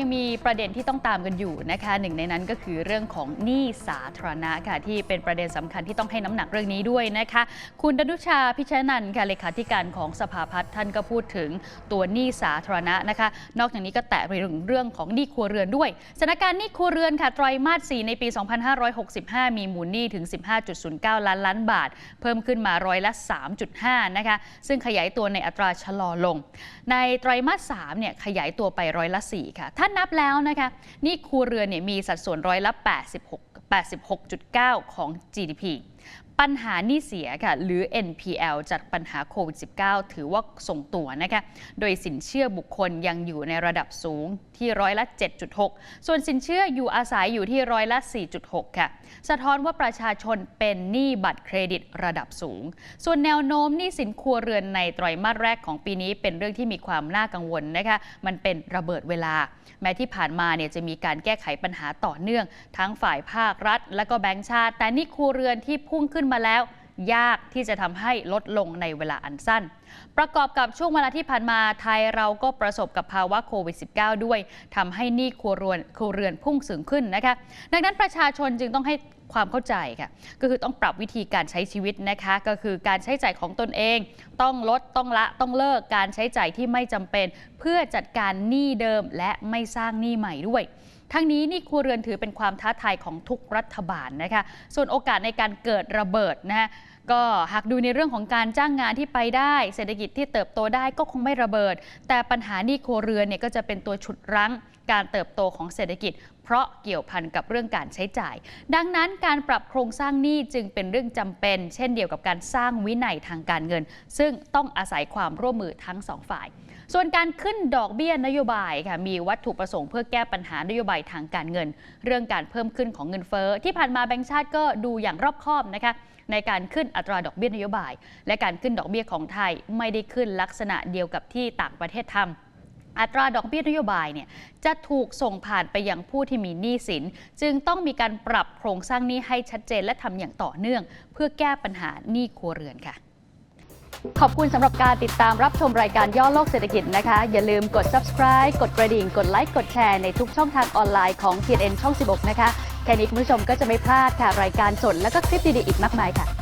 ยังมีประเด็นที่ต้องตามกันอยู่นะคะหนึ่งในนั้นก็คือเรื่องของหนี้สาธารณะค่ะที่เป็นประเด็นสำคัญที่ต้องให้น้ำหนักเรื่องนี้ด้วยนะคะ คุณดนุชาพิชยนันท์ค่ะเลขาธิการของสภาพัฒน์ท่านก็พูดถึงตัวหนี้สาธารณะนะคะ นอกจากนี้ก็แตะไปถึงเรื่องของหนี้ครัวเรือนด้วยสถานการณ์หนี้ครัวเรือนค่ะไตรมาส 4 ในปี 2565 มีมูลหนี้ถึง 15.09 ล้านล้านบาท เพิ่มขึ้นมาร้อยละ 3.5 นะคะซึ่งขยายตัวในอัตราชะลอลง ในไตรมาส 3 เนี่ยขยายตัวไปร้อยละ 4 ค่ะถ้านับแล้วนะคะนี่ครัวเรือนเนี่ยมีสัดส่วนร้อยละ86 86.9 ของ GDP ปัญหาหนี้เสียค่ะหรือ NPL จากปัญหาโควิด -19 ถือว่าส่งตัวนะคะโดยสินเชื่อบุคคลยังอยู่ในระดับสูงที่ร้อยละ 7.6 ส่วนสินเชื่ออยู่อาศัยอยู่ที่ร้อยละ 4.6 ค่ะ สะท้อนว่าประชาชนเป็นหนี้บัตรเครดิตระดับสูง ส่วนแนวโน้มหนี้สินครัวเรือนในไตรมาสแรกของปีนี้เป็นเรื่องที่มีความน่ากังวลนะคะมันเป็นระเบิดเวลา แม้ที่ผ่านมาเนี่ยจะมีการแก้ไขปัญหาต่อเนื่อง ทั้งฝ่ายภาครัฐ และก็แบงก์ชาติ แต่หนี่ครัวเรือนที่พุ่งขึ้นมาแล้ว ยากที่จะทำให้ลดลงในเวลาอันสั้น ประกอบกับช่วงเวลาที่ผ่านมาไทยเราก็ประสบกับภาวะโควิด -19 ด้วยทำให้หนี้ครัวเรือนครัวเรือนพุ่งสูงขึ้นนะคะ ดังนั้นประชาชนจึงต้องให้ความเข้าใจค่ะก็คือต้องปรับวิธีการใช้ชีวิตนะคะ ก็คือการใช้จ่ายของตนเอง ต้องลดต้องละต้องเลิกการใช้จ่ายที่ไม่จำเป็น เพื่อจัดการหนี้เดิมและไม่สร้างหนี้ใหม่ด้วย ทั้งนี้นี่ครัวเรือนถือเป็นความท้าทายของทุกรัฐบาลนะคะ ส่วนโอกาสในการเกิดระเบิดนะฮะก็หากดูในเรื่องของการจ้างงานที่ไปได้ เศรษฐกิจที่เติบโตได้ก็คงไม่ระเบิด แต่ปัญหานี่ครัวเรือนเนี่ยก็จะเป็นตัวฉุดรั้งการเติบโตของเศรษฐกิจเพราะเกี่ยวพันกับเรื่องการใช้จ่าย ดังนั้นการปรับโครงสร้างหนี้จึงเป็นเรื่องจำเป็น เช่นเดียวกับการสร้างวินัยทางการเงิน ซึ่งต้องอาศัยความร่วมมือทั้งสองฝ่าย ส่วนการขึ้นดอกเบี้ยนโยบายค่ะมีวัตถุประสงค์เพื่อแก้ปัญหานโยบายทางการเงิน เรื่องการเพิ่มขึ้นของเงินเฟ้อที่ผ่านมาแบงก์ชาติก็ดูอย่างรอบคอบนะคะในการขึ้นอัตราดอกเบี้ยนโยบาย และการขึ้นดอกเบี้ยของไทยไม่ได้ขึ้นลักษณะเดียวกับที่ต่างประเทศทำ อัตราดอกเบี้ยนโยบายเนี่ยจะถูกส่งผ่านไปยังผู้ที่มีหนี้สิน จึงต้องมีการปรับโครงสร้างหนี้ให้ชัดเจนและทำอย่างต่อเนื่อง เพื่อแก้ปัญหาหนี้ครัวเรือนค่ะ ขอบคุณสำหรับการติดตามรับชมรายการย่อโลกเศรษฐกิจนะคะ อย่าลืมกด subscribe กดกระดิ่ง กดไลค์กดแชร์ในทุกช่องทางออนไลน์ของ TNN ช่อง 16 นะคะแค่นี้คุณผู้ชมก็จะไม่พลาดค่ะรายการสดและก็คลิปดีๆอีกมากมายค่ะ